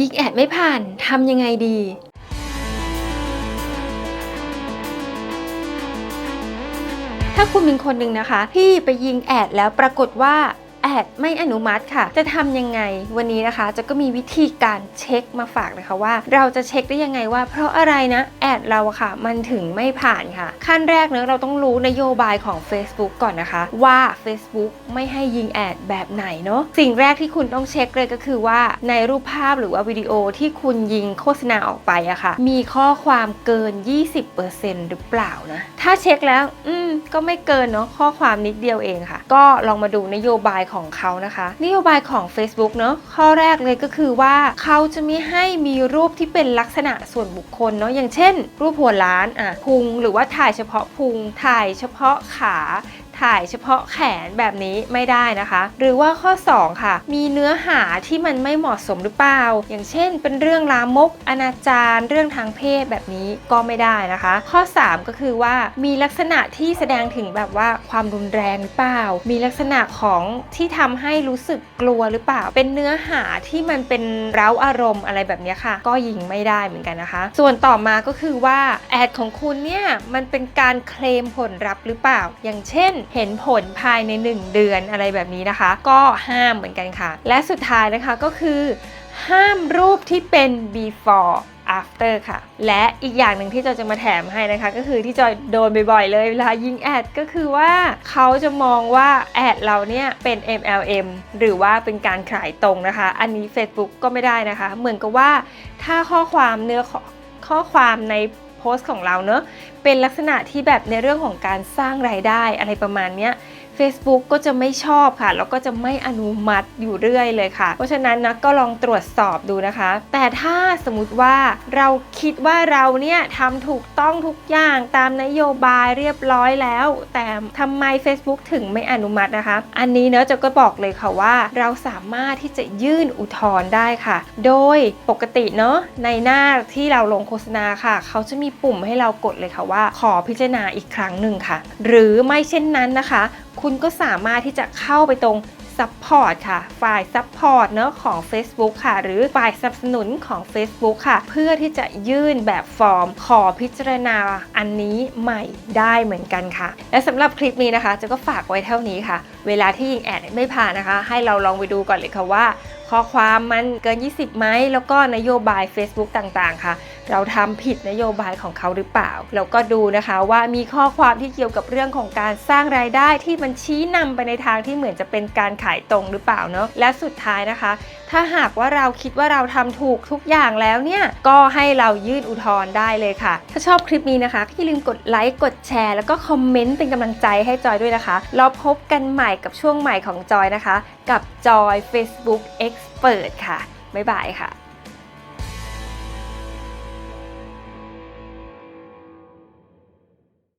ยิงแอดไม่ผ่านทำยังไงดี ถ้าคุณเป็นคนหนึ่งนะคะ ที่ไปยิงแอดแล้วปรากฏว่า แอดไม่อนุมัติค่ะ จะทำยังไงวันนี้นะคะ จะก็มีวิธีการเช็คมาฝากนะคะว่า เราจะเช็คได้ยังไงว่า เพราะอะไรนะแอดเราค่ะ มันถึงไม่ผ่านค่ะ ขั้นแรกเนะเราต้องรู้นโยบายของ Facebook ก่อนนะคะ ว่า Facebook ไม่ให้ยิงแอดแบบไหนเนาะสิ่งแรกที่คุณต้องเช็คเลยก็คือว่าในรูปภาพหรือว่าวิดีโอที่คุณยิงโฆษณาออกไปอะค่ะ มีข้อความเกิน 20%หรือเปล่านะ ถ้าเช็คแล้ว อืมก็ไม่เกินเนาะข้อความนิดเดียวเองค่ะ ก็ลองมาดูนโยบายของเขานะคะนโยบายของ Facebook เนาะข้อแรกเลยก็คือว่าเขาจะไม่ให้มีรูปที่เป็นลักษณะส่วนบุคคลเนาะอย่างเช่น รูปหัวล้านอะพุงหรือว่าถ่ายเฉพาะพุงถ่ายเฉพาะขา ถ่ายเฉพาะแขนแบบนี้ไม่ได้นะคะ หรือว่าข้อ 2 ค่ะ มีเนื้อหาที่มันไม่เหมาะสมหรือเปล่า อย่างเช่น เป็นเรื่องลามก อนาจารเรื่องทางเพศแบบนี้ก็ไม่ได้นะคะ ข้อ 3 ก็คือว่ามีลักษณะที่แสดงถึงแบบว่าความรุนแรงหรือเปล่า มีลักษณะของที่ทำให้รู้สึกกลัวหรือเปล่า เป็นเนื้อหาที่มันเป็นเร้าอารมณ์อะไรแบบนี้ค่ะ ก็ยิงไม่ได้เหมือนกันนะคะ ส่วนต่อมาก็คือว่าแอดของคุณเนี่ยมันเป็นการเคลมผลลัพธ์หรือเปล่า อย่างเช่นเห็นผลภายใน 1 เดือนอะไรแบบนี้นะคะ ก็ห้ามเหมือนกันค่ะ และสุดท้ายนะคะก็คือ ห้ามรูปที่เป็น before after ค่ะ และอีกอย่างหนึ่งที่จอยจะมาแถมให้นะคะ ก็คือที่จอยโดนบ่อยๆเลยเวลายิงแอดก็คือว่าเขาจะมองว่าแอดเราเนี่ยเป็น MLM หรือว่าเป็นการขายตรงนะคะ อันนี้ Facebook ก็ไม่ได้นะคะ เหมือนกับว่าถ้าข้อความเนื้อขอข้อความใน โพสต์ของเราเนอะเป็นลักษณะที่แบบในเรื่องของการสร้างรายได้อะไรประมาณเนี้ย Facebook ก็จะไม่ชอบค่ะ แล้วก็จะไม่อนุมัติอยู่เรื่อยเลยค่ะ เพราะฉะนั้นนะก็ลองตรวจสอบดูนะคะ แต่ถ้าสมมติว่าเราคิดว่าเราเนี่ยทำถูกต้องทุกอย่างตามนโยบายเรียบร้อยแล้ว แต่ทำไม Facebook ถึงไม่อนุมัตินะคะ อันนี้เนอะจะก็บอกเลยค่ะว่า เราสามารถที่จะยื่นอุทธรณ์ได้ค่ะ โดยปกติเนอะในหน้าที่เราลงโฆษณาค่ะ เขาจะมีปุ่มให้เรากดเลยค่ะว่า ขอพิจารณาอีกครั้งหนึ่งค่ะ หรือไม่เช่นนั้นนะคะ คุณก็สามารถที่จะเข้าไปตรง Support ค่ะ ฝ่าย Support เนอะของ Facebook ค่ะ หรือฝ่ายสนับสนุนของ Facebook ค่ะ เพื่อที่จะยื่นแบบฟอร์ม ขอพิจารณาอันนี้ใหม่ได้เหมือนกันค่ะ และสำหรับคลิปนี้นะคะ จะก็ฝากไว้เท่านี้ค่ะ เวลาที่ยิงแอดไม่ผ่านนะคะ ให้เราลองไปดูก่อนเลยค่ะว่าข้อความมันเกิน 20ไหมแล้วก็นโยบาย Facebook ต่างๆ ค่ะ เราทำผิดนโยบายของเขาหรือเปล่า แล้วก็ดูนะคะว่ามีข้อความที่เกี่ยวกับเรื่องของการสร้างรายได้ที่มันชี้นำไปในทางที่เหมือนจะเป็นการขายตรงหรือเปล่าเนาะและสุดท้ายนะคะ ถ้าหากว่าเราคิดว่าเราทำถูกทุกอย่างแล้วเนี่ยก็ให้เรายื่นอุทธรณ์ได้เลยค่ะ ถ้าชอบคลิปนี้นะคะก็อย่าลืมกดไลค์กดแชร์ แล้วก็คอมเมนต์เป็นกำลังใจให้จอยด้วยนะคะเราพบกันใหม่กับช่วงใหม่ของจอยนะคะ กับจอย Facebook เปิดค่ะ บ๊ายบายค่ะ